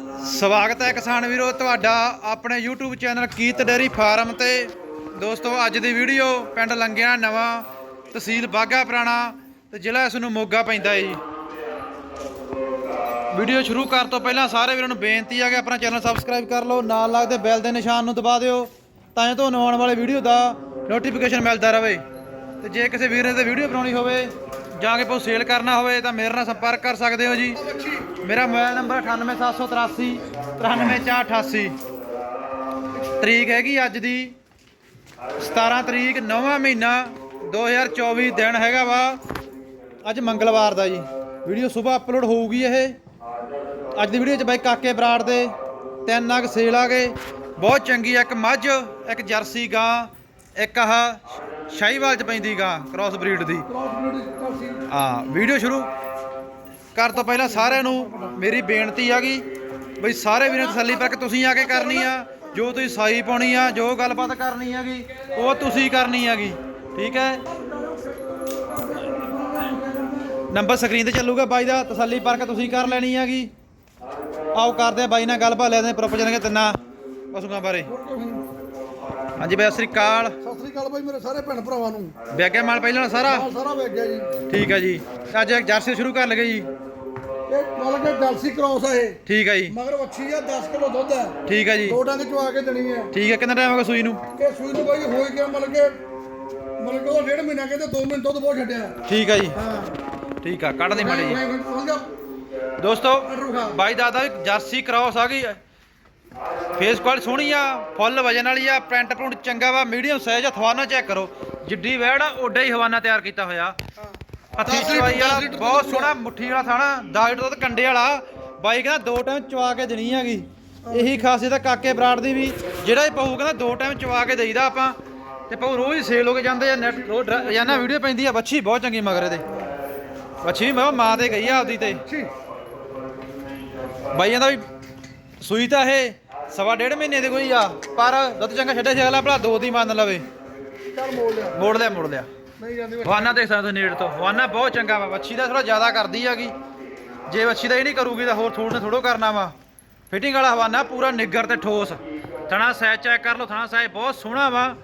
ਸਵਾਗਤ ਹੈ ਕਿਸਾਨ ਵੀਰੋ, ਤੁਹਾਡਾ ਆਪਣੇ YouTube ਚੈਨਲ ਕੀਤ ਡੇਰੀ ਫਾਰਮ ਤੇ। ਦੋਸਤੋ, ਅੱਜ ਦੀ ਵੀਡੀਓ ਪਿੰਡ ਲੰਗਿਆ ਨਵਾਂ, ਤਹਿਸੀਲ ਬਾਗਾ ਪੁਰਾਣਾ ਤੇ ਜ਼ਿਲ੍ਹਾ ਇਸ ਨੂੰ ਮੋਗਾ ਪੈਂਦਾ ਹੈ ਜੀ। ਵੀਡੀਓ ਸ਼ੁਰੂ ਕਰਨ ਤੋਂ ਪਹਿਲਾਂ ਸਾਰੇ ਵੀਰਾਂ ਨੂੰ ਬੇਨਤੀ ਹੈ ਕਿ ਆਪਣਾ ਚੈਨਲ ਸਬਸਕ੍ਰਾਈਬ ਕਰ ਲਓ, ਨਾਲ ਲੱਗਦੇ ਬੈਲ ਦੇ ਨਿਸ਼ਾਨ ਨੂੰ ਦਬਾ ਦਿਓ, ਤਾਂ ਜੋ ਤੁਹਾਨੂੰ ਆਉਣ ਵਾਲੇ ਵੀਡੀਓ ਦਾ ਨੋਟੀਫਿਕੇਸ਼ਨ ਮਿਲਦਾ ਰਹੇ। ਤੇ ਜੇ ਕਿਸੇ ਵੀਰ ਨੇ ਤੇ ਵੀਡੀਓ ਬਣਾਉਣੀ ਹੋਵੇ ਜਾਂ ਕਿ ਕੋਈ ਸੇਲ ਕਰਨਾ ਹੋਵੇ, ਤਾਂ ਮੇਰੇ ਨਾਲ ਸੰਪਰਕ ਕਰ ਸਕਦੇ ਹੋ ਜੀ। ਮੇਰਾ ਮੋਬਾਈਲ ਨੰਬਰ 98783 93488 ਤਰੀਕ ਹੈਗੀ ਅੱਜ ਦੀ 17 ਤਰੀਕ 9ਵਾਂ ਮਹੀਨਾ 2024 ਦਿਨ ਹੈਗਾ ਵਾ। ਅੱਜ ਮੰਗਲਵਾਰ ਦਾ ਜੀ। ਵੀਡੀਓ ਸਵੇਰ ਅਪਲੋਡ ਹੋਊਗੀ ਇਹ। ਅੱਜ ਦੀ ਵੀਡੀਓ 'ਚ ਬਾਈ ਕਾਕੇ ਬਰਾੜ ਦੇ ਤਿੰਨ ਨਗ ਸੇਲ ਆ ਗਏ। ਬਹੁਤ ਚੰਗੀ ਆ ਇੱਕ ਮੱਝ ਇੱਕ ਜਰਸੀ ਗਾਂ ਇੱਕ ਆਹ ਸ਼ਾਹੀਵਾਲ 'ਚ ਪੈਂਦੀ ਗਾਂ ਕ੍ਰਾਸ ਬਰੀਡ ਦੀ ਹਾਂ ਵੀਡੀਓ ਸ਼ੁਰੂ। ਕਰ ਤੋਂ ਪਹਿਲਾਂ ਸਾਰਿਆਂ ਨੂੰ ਮੇਰੀ ਬੇਨਤੀ ਆ ਗਈ, ਬਈ ਸਾਰੇ ਵੀਰਾਂ ਤਸੱਲੀ ਕਰਕੇ ਤੁਸੀਂ ਆ ਕੇ ਕਰਨੀ ਆ, ਜੋ ਤੁਸੀਂ ਸਾਈ ਪਾਉਣੀ ਆ, ਜੋ ਗੱਲਬਾਤ ਕਰਨੀ ਹੈਗੀ, ਉਹ ਤੁਸੀਂ ਕਰਨੀ ਹੈਗੀ, ਠੀਕ ਹੈ? ਨੰਬਰ ਸਕਰੀਨ ਤੇ ਚੱਲੂਗਾ ਬਾਈ ਦਾ, ਤਸੱਲੀ ਕਰਕੇ ਤੁਸੀਂ ਕਰ ਲੈਣੀ ਹੈਗੀ। ਆਓ ਕਰਦੇ ਆ ਬਾਈ ਨਾਲ ਗੱਲਬਾਤ ਲੈਦੇ ਪ੍ਰੋਪਰ ਜਾਣਗੇ ਤਿੰਨਾਂ ਪਸ਼ੂਆਂ ਬਾਰੇ। ਹਾਂਜੀ ਬਾਈ ਸਤਿ ਸ੍ਰੀ ਅਕਾਲ। ਸਤਿ ਸ੍ਰੀ ਅਕਾਲ ਬਾਈ ਮੇਰੇ ਸਾਰੇ ਭੈਣ ਭਰਾਵਾਂ ਨੂੰ। ਵਿਆਗਿਆ ਮਾਲ ਪਹਿਲਾਂ ਸਾਰਾ? ਸਾਰਾ ਗਿਆ ਜੀ। ਠੀਕ ਹੈ ਜੀ। ਅੱਜ ਇੱਕ ਜਰਸੀ ਸ਼ੁਰੂ ਕਰ ਲਗੇ ਜੀ। ਇਹ ਮਤਲਬ ਕਿ ਜਲਸੀ ਕ੍ਰੋਸ ਆ ਇਹ। ਠੀਕ ਹੈ ਜੀ। ਮਗਰ ਵੱਛੀ ਆ 10 ਕਿਲੋ ਦੁੱਧ ਹੈ ਠੀਕ ਹੈ ਜੀ। ਦੋ ਡੰਗ ਚਵਾ ਕੇ ਦੇਣੀ ਹੈ ਠੀਕ ਹੈ ਕਿੰਨਾ ਟਾਈਮ ਹੋ ਗਿਆ ਸੂਈ ਨੂੰ? ਕਿ ਸੂਈ ਨੂੰ ਬਾਈ ਹੋਈ ਗਿਆ ਮਤਲਬ ਕਿ ਮਤਲਬ ਕਿ ਉਹ ਡੇਢ ਮਹੀਨਾ ਕਹਿੰਦੇ 2 ਮਿੰਟ ਦੁੱਧ ਬਹੁਤ ਛੱਡਿਆ। ਠੀਕ ਹੈ ਜੀ। ਹਾਂ। ਠੀਕ ਆ ਕੱਢ ਦੇ ਮਾੜੇ ਜੀ ਦੋਸਤੋ ਬਾਈ ਦਾਦਾ ਜਰਸੀ ਕ੍ਰਾਸ ਆ ਗਈ। ਫੇਸ ਕੁਆਲਿਟੀ ਸੋਹਣੀ ਆ ਫੁੱਲ ਵਜਨ ਵਾਲੀ ਆ ਪ੍ਰਿੰਟ ਪ੍ਰਿੰਟ ਚੰਗਾ ਵਾ ਮੀਡੀਅਮ ਸਾਈਜ਼ ਆ ਹਵਾਨਾ ਚੈੱਕ ਕਰੋ। ਜਿੱਡੀ ਵੈੜ ਆ ਓਡਾ ਹੀ ਹਵਾਨਾ ਤਿਆਰ ਕੀਤਾ ਹੋਇਆ। ਹੱਥੀ ਚਵਾਈ ਲੀਟਰ ਬਹੁਤ ਸੋਹਣਾ ਮੁੱਠੀ ਵਾਲਾ ਥਾਣਾ 10 ਲੀਟਰ ਦੁੱਧ ਕੰਡੇ ਵਾਲਾ। ਬਾਈ ਕਹਿੰਦਾ ਦੋ ਟਾਈਮ ਚਵਾ ਕੇ ਦੇਣੀ ਹੈਗੀ। ਇਹੀ ਖਾਸੀਅਤ ਆ ਕਾਕੇ ਬਰਾੜ ਦੀ ਵੀ ਜਿਹੜਾ ਹੀ ਪਹੂ ਕਹਿੰਦਾ ਦੋ ਟਾਈਮ ਚਵਾ ਕੇ ਦੇਈਦਾ ਆਪਾਂ। ਤੇ ਪਹੂ ਰੋਜ਼ ਹੀ ਸੇਲ ਹੋ ਕੇ ਜਾਂਦੇ ਆ ਨੈਟ ਰੋਜ਼ ਰੋਜ਼ਾਨਾ ਵੀਡੀਓ ਪੈਂਦੀ ਆ ਬੱਚੀ ਬਹੁਤ ਚੰਗੀ ਮਗਰ ਇਹਦੇ। ਬੱਚੀ ਵੀ ਮੈਂ ਮਾਂ ਤੇ ਗਈ ਆ ਆਪਦੀ ਤੇ। ਛੀ ਬਾਈਆਂ ਦਾ ਵੀ ਸੂਈ ਤਾਂ ਇਹ ਸਵਾ ਡੇਢ ਮਹੀਨੇ ਦੀ ਕੋਈ ਆ ਪਰ ਦੁੱਧ ਚੰਗਾ ਛੱਡਿਆ ਸੀ ਅਗਲਾ ਭਲਾ ਦੋ ਦੀ ਮੰਨ ਲਵੇ। ਚੱਲ ਮੋੜ ਲਿਆ। ਮੋੜ ਲਿਆ ਮੋੜ ਲਿਆ। ਨਹੀਂ ਜਾਂਦੀ। ਹਵਾਨਾ ਦੇਖ ਸਕਦੇ ਨੇੜ ਤੋਂ। ਹਵਾਨਾ ਬਹੁਤ ਚੰਗਾ ਵਾ ਵੱਛੀ ਦਾ ਥੋੜਾ ਜ਼ਿਆਦਾ ਕਰਦੀ ਹੈਗੀ ਜੇ ਵੱਛੀ ਦਾ ਇਹ ਨਹੀਂ ਕਰੂਗੀ ਤਾਂ ਹੋਰ ਥੋੜਾ ਥੋੜੋ ਕਰਨਾ ਵਾ। ਫਿਟਿੰਗ ਵਾਲਾ ਹਵਾਨਾ ਪੂਰਾ ਨਿੱਗਰ ਤੇ ਠੋਸ। ਥਣਾ ਸਾਈਜ਼ ਚੈੱਕ ਕਰ ਲਓ ਥਣਾ ਸਾਈਜ਼ ਬਹੁਤ ਸੋਹਣਾ ਵਾ।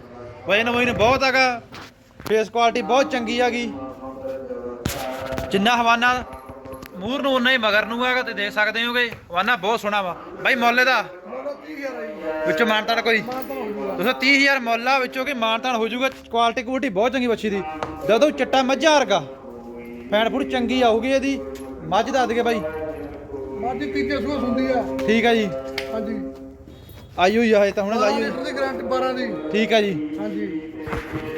ਵਜਨ ਵਜਨ ਬਹੁਤ ਹੈਗਾ। ਫੇਸ ਕੁਆਲਿਟੀ ਬਹੁਤ ਚੰਗੀ ਹੈਗੀ ਜਿੰਨਾ ਹਵਾਨਾ ਮੂਰ ਨੂੰ ਉਨਾ ਹੀ ਮਗਰ ਨੂੰ ਹੈਗਾ ਤੇ ਦੇਖ ਸਕਦੇ ਹੋਗੇ। ਹਵਾਨਾ ਬਹੁਤ ਸੋਹਣਾ ਵਾ। ਬਾਈ ਮੁੱਲ ਇਹਦਾ। ਮੋੜ 30000 ਆ ਜੀ ਵਿੱਚੋਂ ਮਾਨਤਾਨ ਕੋਈ। ਮਾਂ ਤਾਂ ਹੋ ਜੂਗਾ ਦੋਸਤੋ 30000 ਮੁੱਲ ਆ ਵਿੱਚੋਂ ਕਿ ਮਾਨਤਾਨ ਹੋ ਜਾਊਗਾ। ਕੁਆਲਿਟੀ ਕੁਆਲਿਟੀ ਬਹੁਤ ਚੰਗੀ ਬੱਚੀ ਦੀ। ਜਦੋਂ ਚੱਟਾ ਮੱਝਾਂ ਵਰਗਾ। ਫੈਨ ਫੂਡ ਚੰਗੀ ਆਊਗੀ ਇਹਦੀ। ਮੱਝ ਦੱਸ ਦਗੇ ਬਾਈ। ਮੱਝ ਤੀਜੇ ਸੂਆ ਹੁੰਦੀ ਆ। ਠੀਕ ਆ ਜੀ। ਹਾਂਜੀ। ਆਈ ਹੋਈ ਆ ਇਹ ਤਾਂ ਹੁਣ 12 ਲਾਈ ਹੋਈ। ਦੀ ਗਾਰੰਟੀ 12 ਦੀ। ਠੀਕ ਆ ਜੀ। ਹਾਂਜੀ।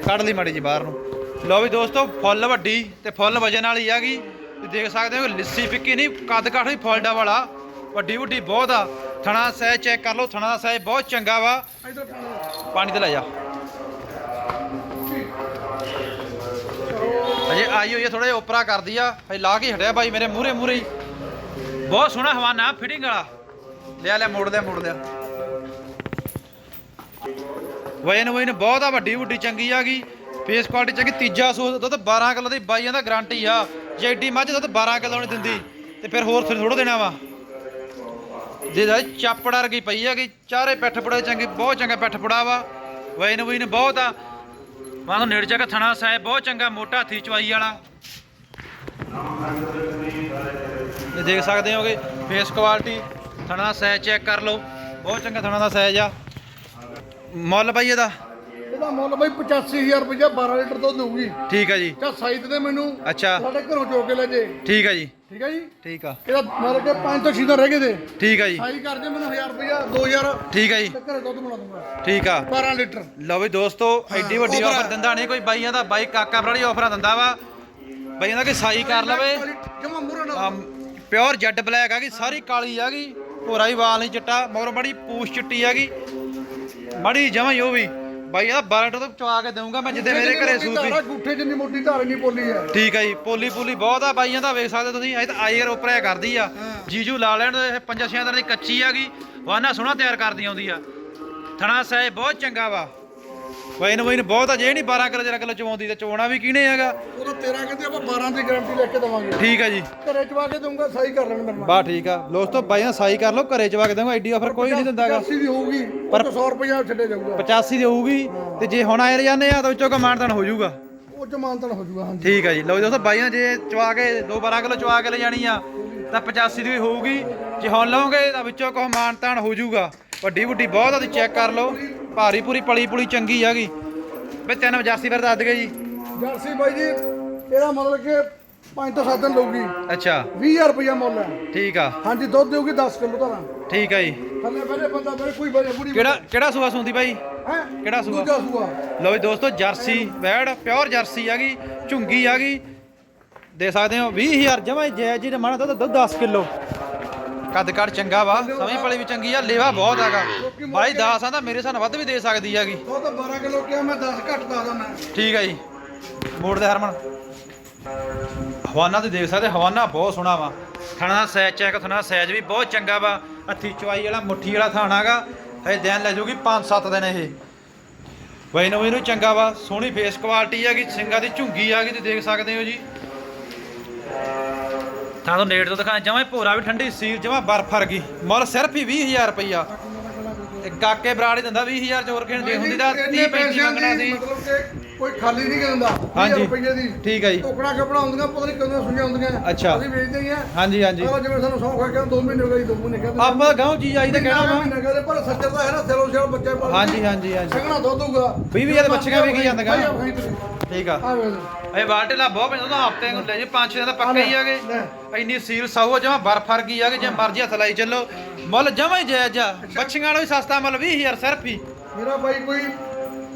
ਕੱਢ ਲਈ ਮਾੜੀ ਜੀ ਬਾਹਰ ਨੂੰ। ਲਓ ਵੀ ਦੋਸਤੋ ਫੁੱਲ ਵੱਡੀ ਤੇ ਫੁੱਲ ਵਜਨ ਵਾਲੀ ਹੈਗੀ ਤੁਸੀਂ ਦੇਖ ਸਕਦੇ ਹੋ, ਲਿੱਸੀ ਫਿੱਕੀ ਨਹੀਂ, ਕੱਦ ਕਾਠ ਵੀ ਫੁੱਲਡਾ ਵਾਲਾ। ਵੱਡੀ ਵੱਡੀ ਬਹੁਤ ਆ। ਥਣਾ ਸਾਈਜ਼ ਚੈੱਕ ਕਰ ਲਓ, ਥਣਾ ਦਾ ਸਾਈਜ਼ ਬਹੁਤ ਚੰਗਾ ਵਾ। ਪਾਣੀ ਤੇ ਲੈ ਜਾ। ਅਜੇ ਆਈ ਹੋਈ ਥੋੜਾ ਜਿਹਾ ਉਪਰਾ ਕਰਦੀ ਆ। ਹਜੇ ਲਾ ਕੇ ਹਟਿਆ ਬਾਈ ਮੇਰੇ ਮੂਰੇ ਮੂਰੇ ਬਹੁਤ ਸੋਹਣਾ ਹਵਾਨਾ ਫਿਟਿੰਗ ਵਾਲਾ। ਲਿਆ ਲਿਆ, ਮੋੜ ਲਿਆ ਮੋੜ ਲਿਆ। ਵਜਨ ਵਜਨ ਬਹੁਤ ਆ, ਵੱਡੀ ਵੱਡੀ ਚੰਗੀ ਆ ਗਈ ਫੇਸ ਕੁਆਲਿਟੀ ਚੰਗੀ, ਤੀਜਾ ਸੂਸ ਦੁੱਧ 12 ਕਿਲੋ ਦੀ, ਬਾਈਆਂ ਦਾ ਗਾਰੰਟੀ ਆ। ਜੇ ਏਡੀ ਮੱਝ ਦੁੱਧ 12 ਕਿਲੋ ਨਹੀਂ ਦਿੰਦੀ, ਤੇ ਫਿਰ ਹੋਰ ਥੋੜਾ ਦੇਣਾ ਵਾ। ਜੇ ਦਾ ਚਾਪੜ ਵਰਗੀ ਪਈ ਹੈਗੀ, ਚਾਰੇ ਪਿੱਠ ਪੜੇ ਚੰਗੇ, ਬਹੁਤ ਚੰਗਾ ਪਿੱਠ ਪੜਾ ਵਾ। ਵਜਨ ਵਜਨ ਬਹੁਤ ਆ। ਮਾਂ ਨੇੜ ਜਾ ਕੇ ਥਣਾ ਸਾਹਿਬ, ਬਹੁਤ ਚੰਗਾ ਮੋਟਾ ਹੱਥੀ ਚਵਾਈ ਵਾਲਾ। ਇਹ ਦੇਖ ਸਕਦੇ ਹੋਗੇ ਫੇਸ ਕੁਆਲਿਟੀ ਥਣਾ ਦਾ ਸਾਈਜ਼ ਚੈੱਕ ਕਰ ਲਓ। ਬਹੁਤ ਚੰਗਾ ਥਣਾ ਦਾ ਸਾਈਜ਼ ਆ। ਮੁੱਲ ਬਾਈ ਇਹਦਾ। ਇਹਦਾ ਮੁੱਲ ਬਈ 85000 ਰੁਪਇਆ 12 ਲੀਟਰ ਦੁੱਧ ਦੇਊਗੀ ਠੀਕ ਆ ਜੀ। ਚਾ ਸਾਈਜ਼ ਦੇ ਮੈਨੂੰ ਅੱਛਾ। ਸਾਡੇ ਘਰੋਂ ਚੋ ਕੇ ਲੈ ਜੇ। ਠੀਕ ਆ ਜੀ। ਠੀਕ ਹੈ ਜੀ? ਠੀਕ ਆ। ਇਹਦਾ ਮਤਲਬ ਕਿ 5 ਤੋਂ 6 ਦਿਨ ਰਹਿ ਗਏ ਦੇ ਠੀਕ ਆ ਜੀ। ਸਾਈ ਕਰ ਦੇ ਮੈਨੂੰ 1000 ਰੁਪਇਆ 2000 ਠੀਕ ਆ ਜੀ। ਤੇ ਘਰੇ ਦੁੱਧ ਬਣਾ ਦੂੰਗਾ। ਠੀਕ ਆ। 12 ਲੀਟਰ। ਲਓ ਵੀ ਦੋਸਤੋ ਐਡੀ ਵੱਡੀ ਆਫਰ। ਦਿੰਦਾ ਨਹੀਂ ਕੋਈ ਬਾਈਆਂ ਦਾ ਬਾਈ ਕਾਕਾ ਬਰਾੜੀ ਆਫਰਾਂ ਦਿੰਦਾ ਵਾ। ਬਾਈਆਂ ਦਾ ਕਿ ਸਾਈ ਕਰ ਲਵੇ। ਜਮਾ ਮੂਰੇ ਨਾ ਪਿਓਰ ਜੈਡ ਬਲੈਕ ਆ ਗਈ ਸਾਰੀ ਕਾਲੀ ਆ ਗਈ। ਭੋਰਾ ਹੀ ਵਾਲ ਨਹੀਂ ਚਿੱਟਾ ਮਗਰੋਂ ਬੜੀ ਪੂਛ ਚਿੱਟੀ ਆ ਗਈ। ਬੜੀ ਜਮਾਂ ਹੀ ਉਹ ਵੀ। ਬਾਈ ਇਹਦਾ 12 ਲੀਟਰ ਤੋਂ ਚਵਾ ਕੇ ਦੇਵਾਂਗਾ ਮੈਂ ਜਿੱਦੇ ਮੇਰੇ ਘਰੇ ਸੂਪੀ ਗੁੱਠੇ ਜਿੰਨੀ ਮੋਟੀ ਧਾਰ ਨਹੀਂ ਪੋਲੀ ਹੈ ਠੀਕ ਆ ਜੀ ਪੋਲੀ ਪੋਲੀ ਬਹੁਤ ਆ ਬਾਈਆਂ ਦਾ ਵੇਖ ਸਕਦੇ ਤੁਸੀਂ ਇਹ ਤਾਂ ਆਈਰ ਉੱਪਰ ਕਰਦੀ ਆ। ਜੀਜੂ ਲਾ ਲੈਣ ਦੇ ਇਹ ਪੰਜਾਂ ਛਿਆਂ ਦਿਨਾਂ ਦੀ ਕੱਚੀ ਆ ਗਈ ਵਾਨਾ ਸੋਹਣਾ ਤਿਆਰ ਕਰਦੀ ਆਉਂਦੀ ਆ। ਥਣਾ ਸਾਇ ਬਹੁਤ ਚੰਗਾ ਵਾ। ਵੈਨ ਵੈਨ ਬਹੁਤ ਆ ਜੇ ਨਹੀਂ 12 ਕਿਲੋ 13 ਕਿਲੋ ਚਵਾਉਂਦੀ ਤੇ ਚਵਾਉਣਾ ਵੀ ਕਿਹਨੇ ਹੈਗਾ? ਉਹਦਾ 13 ਕਹਿੰਦੇ ਆਪਾਂ 12 ਦੀ ਗਾਰੰਟੀ ਲੈ ਕੇ ਦਵਾਂਗੇ। ਠੀਕ ਹੈ ਜੀ। ਘਰੇ ਚਵਾ ਕੇ ਦਊਂਗਾ ਸਹੀ ਕਰ ਲੈਣ ਮੇਰੇ ਬਾ ਠੀਕ ਆ। ਦੋਸਤੋ ਬਾਈ ਨਾਲ ਸਾਈ ਕਰ ਲਓ ਘਰੇ ਚਵਾ ਕੇ ਦੇਵਾਂਗਾ ਐਡੀ ਆਫਰ ਕੋਈ ਨਹੀਂ ਦਿੰਦਾਗਾ 85 ਦੀ ਹੋਊਗੀ ਪਰ 100 ਰੁਪਇਆ ਛੱਡੇ ਜਾਊਗਾ। 85 ਦੀ ਹੋਊਗੀ ਤੇ ਜੇ ਹੁਣ ਆਏ ਜਾਂਦੇ ਆ ਤਾਂ ਵਿੱਚੋਂ ਕਮਾਨਦਾਨ ਹੋ ਜਾਊਗਾ। ਉਹ ਚ ਮਾਨਤਨ ਹੋ ਜਾਊਗਾ ਹਾਂਜੀ। ਠੀਕ ਆ ਜੀ। ਲਓ ਦੋਸਤੋ ਬਾਈਆਂ ਜੇ ਚਵਾ ਕੇ 2 12 ਕਿਲੋ ਚਵਾ ਕੇ ਲੈ ਜਾਣੀ ਆ ਤਾਂ 85 ਦੀ ਵੀ ਹੋਊਗੀ। ਜੇ ਹੁਣ ਲਓਗੇ ਤਾਂ ਵਿੱਚੋਂ ਕੋ ਮਾਨਤਾਨ ਹੋ ਜਾਊਗਾ। ਵੱਡੀ ਵੱਡੀ ਬਹੁਤ ਆ ਤੁਸੀਂ ਚੈੱਕ ਕਰ ਲਓ। ਭਾਰੀ ਪੂਰੀ ਪਲੀ ਪੁਲੀ ਚੰਗੀ ਹੈਗੀ। ਬਈ ਤਿੰਨ ਜਰਸੀ ਫਿਰ ਦੱਸ ਦਗੇ ਜੀ। ਜਰਸੀ ਬਾਈ ਜੀ ਇਹਦਾ ਮਤਲਬ ਕਿ 5 ਤੋਂ 7 ਦਿਨ ਲਊਗੀ। ਅੱਛਾ। 20000 ਰੁਪਇਆ ਮੁੱਲ ਹੈ। ਠੀਕ ਆ। ਹਾਂਜੀ ਦੁੱਧ ਦੇਊਗੀ 10 ਕਿਲੋ ਧਾਰਾਂ ਠੀਕ ਆ ਜੀ। ਥੱਲੇ ਬੈਠੇ ਬੰਦਾ ਬੈਠੇ ਕੋਈ ਬੜੇ ਬੁੜੀ ਕਿਹੜਾ ਕਿਹੜਾ ਸੂਆ ਸੁੰਦੀ ਬਾਈ? ਹੈ? ਕਿਹੜਾ ਸੂਆ? ਦੂਜਾ ਸੂਆ। ਲਓ ਜੀ ਦੋਸਤੋ ਜਰਸੀ ਵੈੜ ਪਿਓਰ ਜਰਸੀ ਹੈਗੀ ਝੁੰਗੀ ਹੈਗੀ। ਦੇ ਸਕਦੇ ਹੋ 20000 ਜਮਾ ਜੈ ਜੀ ਨੇ ਮਾਣਾ ਦੁੱਧ 10 ਕਿਲੋ। ਕੱਦ ਕੱਦ ਚੰਗਾ ਵਾ। ਸਮਝ ਪਲੀ ਵੀ ਚੰਗੀ ਆ ਲੇਵਾ ਬਹੁਤ ਹੈਗਾ। ਬਾਈ 10 ਆ ਤਾਂ ਮੇਰੇ ਸਾਨੂੰ ਵੱਧ ਵੀ ਦੇ ਸਕਦੀ ਹੈਗੀ। ਉਹ ਤਾਂ 12 ਕਿਲੋ ਕਿਹਾ ਮੈਂ 10 ਘੱਟ ਦਾ ਦਣਾ ਠੀਕ ਹੈ ਜੀ। ਮੋੜ ਦੇ ਹਰਮਨ। ਹਵਾਨਾ ਤੇ ਦੇਖ ਸਕਦੇ ਹਵਾਨਾ ਬਹੁਤ ਸੋਹਣਾ ਵਾ। ਥਣਾ ਦਾ ਸੈਜ ਚੈੱਕ ਥਣਾ ਸੈਜ ਵੀ ਬਹੁਤ ਚੰਗਾ ਵਾ। ਹੱਥੀ ਚਵਾਈ ਵਾਲਾ ਮੁੱਠੀ ਵਾਲਾ ਥਾਣਾਗਾ ਹਜੇ ਦਿਨ ਲੈ ਜੂਗੀ 5-7 ਦਿਨ ਇਹ। ਵਈ ਨੂੰ ਇਹਨੂੰ ਚੰਗਾ ਵਾ ਸੋਹਣੀ ਫੇਸ ਕੁਆਲਿਟੀ ਹੈਗੀ ਸਿੰਘਾਂ ਦੀ ਝੁੰਗੀ ਹੈਗੀ ਤੇ ਦੇਖ ਸਕਦੇ ਹੋ ਜੀ। ਤਾਂ ਤੋਂ ਨੇੜ ਤੋਂ ਦਿਖਾਇਆ ਜਮਾਂ ਭੋਰਾ ਵੀ ਠੰਡੀ ਸੀਲ ਜਮਾਂ ਬਰਫ ਵਰਗੀ ਮੁੱਲ ਸਿਰਫ ਹੀ 20000 ਰੁਪਈਆ। ਤੇ ਕਾਕੇ ਬਰਾੜ ਹੀ ਦਿੰਦਾ 20000 ਚ ਹੋਰ ਕਿਹਨ ਦੇ ਹੁੰਦੀ ਤਾਂ 30 35 ਮੰਗਣਾ ਸੀ। ਕੋਈ ਖਾਲੀ ਨਹੀਂ ਦਿੰਦਾ ਹਾਂਜੀ। ਰੁਪਏ ਦੀ। ਠੀਕ ਹੈ ਜੀ। ਟੋਕੜਾ ਕਪੜਾ ਹੁੰਦੀਆਂ ਪਤਾ ਨਹੀਂ ਕਦੋਂ ਸੁਣੀਆਂ ਹੁੰਦੀਆਂ। ਅੱਛਾ। ਅਸੀਂ ਵੇਚਦੇ ਹੀ ਆ। ਹਾਂਜੀ ਹਾਂਜੀ। ਪਹਿਲਾਂ ਜਿਵੇਂ ਸਾਨੂੰ ਸੌਂ ਖਾ ਕੇ 2 ਮਹੀਨੇ ਹੋ ਗਏ 2 ਮਹੀਨੇ ਕਹਿੰਦੇ। ਆਪਾਂ ਗਾਉਂ ਚੀਜ਼ ਆਈ ਤਾਂ ਕਹਿਣਾ ਵਾ ਮਹੀਨੇ ਕਹਿੰਦੇ ਪਰ ਸੱਜਰ ਦਾ ਹੈ ਨਾ ਸਿਰੋਂ ਸਿਰ ਬੱਚੇ ਪਾਲ ਹਾਂਜੀ ਹਾਂਜੀ ਹਾਂਜੀ। ਸੰਗਣਾ ਦੁੱਧ ਦਊਗਾ ਵੀਹ ਵੀਹ ਦੇ ਬੱਚੀਆਂ ਵਿਕੀ ਜਾਂਦੀਆਂ। ਆ। ਠੀਕ ਆ। ਆ ਵੇਖ ਇਹ ਬਾਲਟੇਲਾ ਬਹੁਤ ਪੈਂਦਾ ਤਾਂ ਹਫ਼ਤੇ ਨੂੰ ਲੈ ਜੇ ਪੰਜ ਛੇ ਦਿਨ ਤਾਂ ਪੱਕਾ ਹੀ ਆਗੇ ਇੰਨੀ ਸੀਲ ਸਾਊ ਜਮਾ ਬਰਫ ਵਰਗੀ ਆਗੇ ਜੇ ਮਰਜ਼ੀ ਹੱਥ ਲਾਈ ਚੱਲੋ। ਮੁੱਲ ਜਮਾ ਹੀ ਜਾਇਜ਼ ਆ। ਬੱਚੀਆਂ ਨਾਲੋਂ ਵੀ ਸਸਤਾ ਮੁੱਲ 20000 ਸਿਰਫ ਹੀ। ਮੇਰਾ ਬਾਈ ਕੋਈ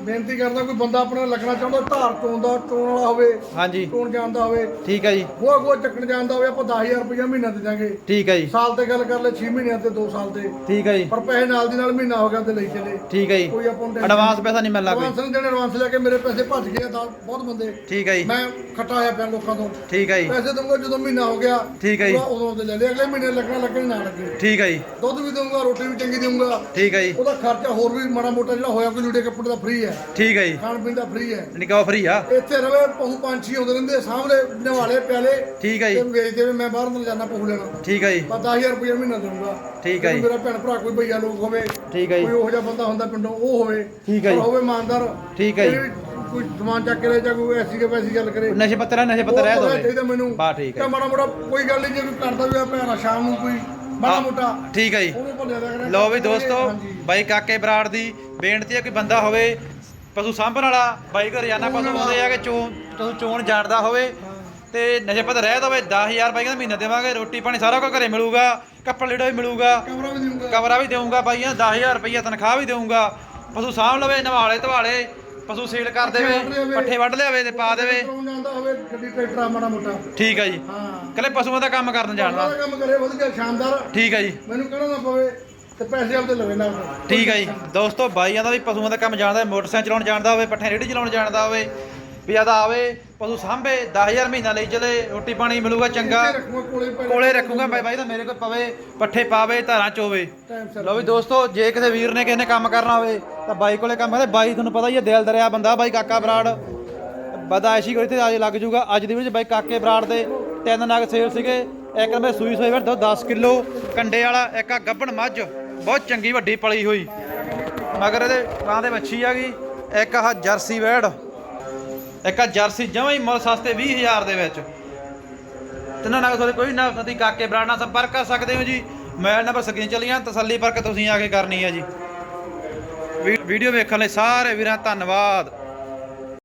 ਬੇਨਤੀ ਕਰਦਾ ਕੋਈ ਬੰਦਾ ਆਪਣਾ ਲੱਗਣਾ ਚਾਹੁੰਦਾ ਧਾਰ ਚੋਣ ਦਾ ਚੋਣ ਵਾਲਾ ਹੋਵੇ ਹਾਂਜੀ। ਚੋਣ ਜਾਣਦਾ ਹੋਵੇ। ਠੀਕ ਹੈ ਜੀ। ਗੋਆ ਗੋਆ ਚੱਕਣ ਜਾਣਦਾ ਹੋਵੇ ਆਪਾਂ 10000 ਰੁਪਇਆ ਮਹੀਨਾ ਦੇ ਦਾਂਗੇ ਠੀਕ ਹੈ ਜੀ। ਸਾਲ ਤੇ ਗੱਲ ਕਰ ਲੈ 6 ਮਹੀਨਿਆਂ ਤੇ 2 ਸਾਲ ਤੇ। ਠੀਕ ਹੈ ਜੀ। ਪਰ ਪੈਸੇ ਨਾਲ ਦੀ ਨਾਲ ਮਹੀਨਾ ਹੋ ਗਿਆ ਤੇ ਲਈ ਚਲੇ। ਠੀਕ ਹੈ ਜੀ। ਕੋਈ ਆਪਾਂ ਨੂੰ ਐਡਵਾਂਸ ਪੈਸਾ ਨਹੀਂ ਮਿਲਣਾ ਕੋਈ ਐਡਵਾਂਸ ਲੈ ਕੇ ਮੇਰੇ ਪੈਸੇ ਭੱਜ ਗਏ ਤਾਂ ਬਹੁਤ ਬੰਦੇ। ਠੀਕ ਹੈ ਜੀ। ਮੈਂ ਖੱਟਾ ਆਇਆ ਪਿਆ ਲੋਕਾਂ ਤੋਂ। ਠੀਕ ਹੈ ਜੀ। ਪੈਸੇ ਦਊਂਗਾ ਜਦੋਂ ਮਹੀਨਾ ਹੋ ਗਿਆ। ਠੀਕ ਹੈ ਜੀ। ਉਦੋਂ ਦੇ ਲੈ ਲਿਆ। ਅਗਲੇ ਮਹੀਨੇ ਲੱਗਣਾ ਲੱਗਣ ਨਾ ਲੱਗੇ। ਠੀਕ ਹੈ ਜੀ। ਦੁੱਧ ਵੀ ਦਊਂਗਾ ਰੋਟੀ ਵੀ ਚੰਗੀ ਦਊਂਗਾ। ਠੀਕ ਹੈ ਜੀ। ਉਹਦਾ ਖਰਚਾ ਹੋਰ ਵੀ ਮਾੜਾ ਮੋਟਾ ਜਿਹੜਾ ਹੋਇਆ ਕੋਈ ਲੀੜੇ ਕੱਪੜੇ ਦਾ ਫ੍ਰੀ ਹੈ। ਠੀਕ ਹੈ ਜੀ। ਖਾਣ ਪੀਣ ਦਾ ਫ੍ਰੀ ਹੈ। ਨਿਕਾਹ ਫਰੀ ਆ। ਇੱਥੇ ਰਵੇ ਪਹੂ ਪੰਛੀ ਆਉਂਦੇ ਰਹਿੰਦੇ ਸਾਹਮਣੇ ਨਿਵਾਲੇ ਪਿਆਲੇ। ਠੀਕ ਹੈ ਤੇ ਜੀ ਵੇਚਦੇ ਵੀ ਮੈਂ ਬਾਹਰ ਨੂੰ ਜਾਣਾ ਪਹੂ ਲੈਣਾ। ਠੀਕ ਹੈ ਜੀ। ਬਸ 10000 ਰੁਪਏ ਮਹੀਨਾ ਦਊਂਗਾ। ਠੀਕ ਹੈ ਜੀ। ਮੇਰਾ ਭੈਣ ਭਰਾ ਕੋਈ ਭਈਆ ਲੋਕ ਹੋਵੇ ਠੀਕ ਹੈ ਕੋਈ ਜੀ ਉਹੋ ਜਿਹਾ ਬੰਦਾ ਹੁੰਦਾ ਪਿੰਡੋਂ ਉਹ ਹੋਵੇ। ਠੀਕ ਹੈ ਜੀ। ਹੋਵੇ ਇਮਾਨਦਾਰ। ਠੀਕ ਹੈ ਜੀ। ਕੋਈ ਸਮਾਨ ਚੱਕ ਕੇ ਲੈ ਜਾ ਕੋਈ ਐਸੀ ਕੇ ਪੈਸੀ ਗੱਲ ਕਰੇ। ਨਸ਼ੇ ਪੱਤਰ ਆ ਨਸ਼ੇ ਪੱਤਰ ਰਹਿ ਉਹ ਦੋਵੇ। ਚਾਹੀਦਾ ਮੈਨੂੰ। ਬਾ ਠੀਕ ਹੈ ਤੇ ਮਾੜਾ ਮੋਟਾ ਕੋਈ ਗੱਲ ਨਹੀਂ ਜੇ ਕੋਈ ਕਰਦਾ ਵੀ ਆ ਭੈਣਾ ਸ਼ਾਮ ਨੂੰ ਕੋਈ ਮਾੜਾ ਮੋਟਾ। ਠੀਕ ਹੈ ਜੀ। ਉਹਨੂੰ ਭੁੱਲਿਆ ਦਾ ਕਰੇ ਲਓ ਵੀ ਦੋਸਤੋ ਹਾਂਜੀ। ਬਾਈ ਕਾਕੇ ਬਰਾੜ ਦੀ ਬੇਨਤੀ ਹੈ ਕਿ ਬੰਦਾ ਹੋਵੇ ਪਸ਼ੂ ਸਾਂਭਣ ਵਾਲਾ ਬਾਈ ਘਰ ਜਾਣਾ ਪਸ਼ੂ ਆਉਂਦੇ ਆ ਕਿ ਚੋਣ ਤੁਸੀਂ ਚੋਣ ਜਾਣਦਾ ਹੋਵੇ ਤੇ ਨਸ਼ੇ ਪੱਤਰ ਰਹਿ ਦਵੇ 10000 ਬਾਈ ਕਹਿੰਦਾ ਮਹੀਨਾ ਦੇਵਾਂਗੇ ਰੋਟੀ ਪਾਣੀ ਸਾਰਾ ਕੁਝ ਘਰੇ ਮਿਲੂਗਾ ਕੱਪੜਾ ਲੀੜਾ ਵੀ ਮਿਲੂਗਾ ਕਮਰਾ ਵੀ ਦੇਊਂਗਾ। ਕਮਰਾ ਵੀ ਦੇਊਂਗਾ ਬਾਈਆਂ 10000 ਰੁਪਈਆ ਤਨਖਾਹ ਵੀ ਦੇਊਂਗਾ ਪਸ਼ੂ ਸਾਂਭ ਲਵੇ ਨਵਾਲੇ ਧਵਾਲੇ ਪਸ਼ੂ ਸੇਲ ਕਰ ਦੇਵੇ ਪੱਠੇ ਵੱਢ ਲਿਆਵੇ ਤੇ ਪਾ ਦੇਵੇ। ਕੌਣ ਜਾਂਦਾ ਹੋਵੇ ਗੱਡੀ ਟਰੈਕਟਰ ਆ ਮਾੜਾ ਮੋਟਾ। ਠੀਕ ਹੈ ਜੀ। ਹਾਂ। ਕੱਲੇ ਪਸ਼ੂਆਂ ਦਾ ਕੰਮ ਕਰਨ ਜਾਣਦਾ ਕੰਮ ਕਰੇ ਵਧੀਆ ਸ਼ਾਨਦਾਰ। ਠੀਕ ਹੈ ਜੀ। ਮੈਨੂੰ ਕਹਿਣਾ ਨਾ ਪਵੇ ਤੇ ਪੈਸੇ ਆਪਦੇ ਲਵੇ ਨਾ ਠੀਕ ਹੈ ਜੀ। ਦੋਸਤੋ ਬਾਈਆਂ ਦਾ ਵੀ ਪਸ਼ੂਆਂ ਦਾ ਕੰਮ ਜਾਣਦਾ ਮੋਟਰਸਾਈਕਲ ਚਲਾਉਣ ਜਾਣਦਾ ਹੋਵੇ ਪੱਠੇ ਰੇੜੀ ਚਲਾਉਣ ਜਾਣਦਾ ਹੋਵੇ ਵੀ ਆਦਾ ਆਵੇ ਪਸ਼ੂ ਸਾਂਭੇ 10000 ਮਹੀਨਾ ਲਈ ਚਲੇ ਰੋਟੀ ਪਾਣੀ ਮਿਲੂਗਾ ਚੰਗਾ। ਕੋਲੇ ਰੱਖੂਗਾ। ਬਾਈ ਬਾਈ ਤਾਂ ਮੇਰੇ ਕੋਲ ਪਵੇ ਪੱਠੇ ਪਾਵੇ ਧਾਰਾਂ ਚੋਵੇ। ਲਓ ਵੀ ਦੋਸਤੋ ਜੇ ਕਿਸੇ ਵੀਰ ਨੇ ਕਿਸੇ ਨੇ ਕੰਮ ਕਰਨਾ ਹੋਵੇ ਤਾਂ ਬਾਈ ਕੋਲੇ ਕੰਮ ਕਰਦੇ। ਬਾਈ ਤੁਹਾਨੂੰ ਪਤਾ ਹੀ ਹੈ ਦਿਲ ਦਰਿਆ ਬੰਦਾ ਬਾਈ ਕਾਕਾ ਬਰਾੜ। ਬਦਾਇਸ਼ੀ ਕੋਈ ਤੇ ਅੱਜ ਲੱਗ ਜੂਗਾ। ਅੱਜ ਦੀ ਵਿੱਚ ਬਾਈ ਕਾਕੇ ਬਰਾੜ ਦੇ ਤਿੰਨ ਨਗ ਸੇਲ ਸੀਗੇ। ਇੱਕ ਮੈਂ ਸੂਈ ਸੋਈ ਵਰ 10 ਕਿਲੋ, ਕੰਡੇ ਵਾਲਾ, ਇੱਕ ਆ ਗੱਬਣ ਮੱਝ, ਬਹੁਤ ਚੰਗੀ ਵੱਡੀ ਪਲੀ ਹੋਈ। ਮਗਰ ਇਹਦੇ ਕਾਂ ਦੇ ਮੱਛੀ ਆ ਗਈ, ਇੱਕ ਆਹ ਜਰਸੀ ਵੈੜ, ਇੱਕ ਆ ਜਰਸੀ ਜਮਾਂ ਹੀ ਮੁੱਲ ਸਸਤੇ 20000 ਦੇ ਵਿੱਚ। ਤਿੰਨਾਂ ਨਾਲ ਤੁਹਾਡੇ ਕੋਈ ਨਾ ਨਦੀ ਕਾਕੇ ਬਰਾੜ ਨਾਲ ਸੰਪਰਕ ਕਰ ਸਕਦੇ ਹੋ ਜੀ। ਮੋਬਾਈਲ ਨੰਬਰ ਸਕਰੀਨ ਚੱਲੀਆਂ, ਤਸੱਲੀ ਕਰਕੇ ਤੁਸੀਂ ਆ ਕੇ ਕਰਨੀ ਹੈ ਜੀ। ਵੀ- ਵੀਡੀਓ ਵੇਖਣ ਲਈ ਸਾਰੇ ਵੀਰਾਂ ਧੰਨਵਾਦ।